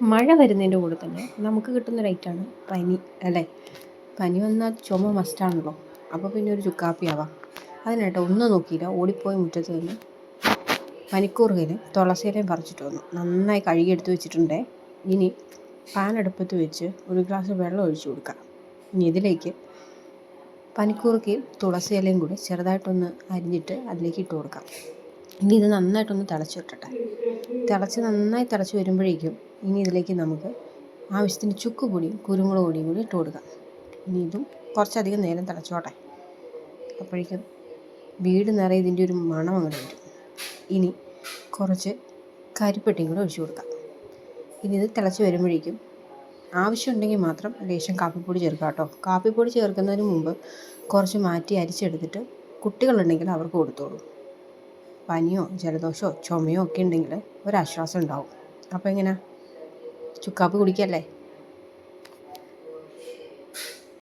മഴ വരുന്നതിന്റെ കൂടെ തന്നെ നമുക്ക് കിട്ടുന്ന റൈറ്റാണ് പനി അല്ലേ? പനി വന്നാൽ ചുമ മസ്റ്റാണല്ലോ അപ്പോൾ പിന്നെ ഒരു ചുക്കാപ്പി ചുക്കാപ്പിയാവാം അതിനായിട്ട് ഒന്നും നോക്കിയില്ല. ഓടിപ്പോയി മുറ്റത്ത് നിന്ന് പനിക്കൂർക്കയിലും തുളസിയിലയും പറിച്ചിട്ട് വന്നു. നന്നായി കഴുകിയെടുത്ത് വെച്ചിട്ടുണ്ടേ. ഇനി പാൻ അടുപ്പത്ത് വെച്ച് ഒരു ഗ്ലാസ് വെള്ളം ഒഴിച്ചു കൊടുക്കാം. ഇനി ഇതിലേക്ക് പനിക്കൂർക്കയും തുളസിയിലയും കൂടി ചെറുതായിട്ടൊന്ന് അരിഞ്ഞിട്ട് അതിലേക്ക് ഇട്ട് കൊടുക്കാം. ഇനി ഇത് നന്നായിട്ടൊന്ന് തിളച്ച് വിട്ടട്ടെ തിളച്ച് നന്നായി തിളച്ച് വരുമ്പോഴേക്കും ഇനി ഇതിലേക്ക് നമുക്ക് ആവശ്യത്തിന് ചുക്ക് പൊടിയും കുരുമുളക് പൊടിയും കൂടി ഇട്ട് കൊടുക്കാം. ഇനി ഇതും കുറച്ചധികം നേരം തിളച്ചോട്ടെ. അപ്പോഴേക്കും വീട് നിറയെ ഇതിന്റെ ഒരു മണം അങ്ങോട്ട് വരും. ഇനി കുറച്ച് കരിപ്പെട്ടിയും കൂടെ ഒഴിച്ചു കൊടുക്കാം. ഇനി ഇത് തിളച്ച് വരുമ്പോഴേക്കും ആവശ്യമുണ്ടെങ്കിൽ മാത്രം ലേശം കാപ്പിപ്പൊടി ചേർക്കാം കേട്ടോ. കാപ്പിപ്പൊടി ചേർക്കുന്നതിന് മുമ്പ് കുറച്ച് മാറ്റി അരിച്ചെടുത്തിട്ട് കുട്ടികളുണ്ടെങ്കിൽ അവർക്ക് കൊടുത്തോളൂ. പനിയോ ജലദോഷമോ ചുമയോ ഒക്കെ ഉണ്ടെങ്കിൽ ഒരാശ്വാസം ഉണ്ടാവും. അപ്പോൾ എങ്ങനെ ചുക്കാപ്പ് കുടിക്കല്ലേ?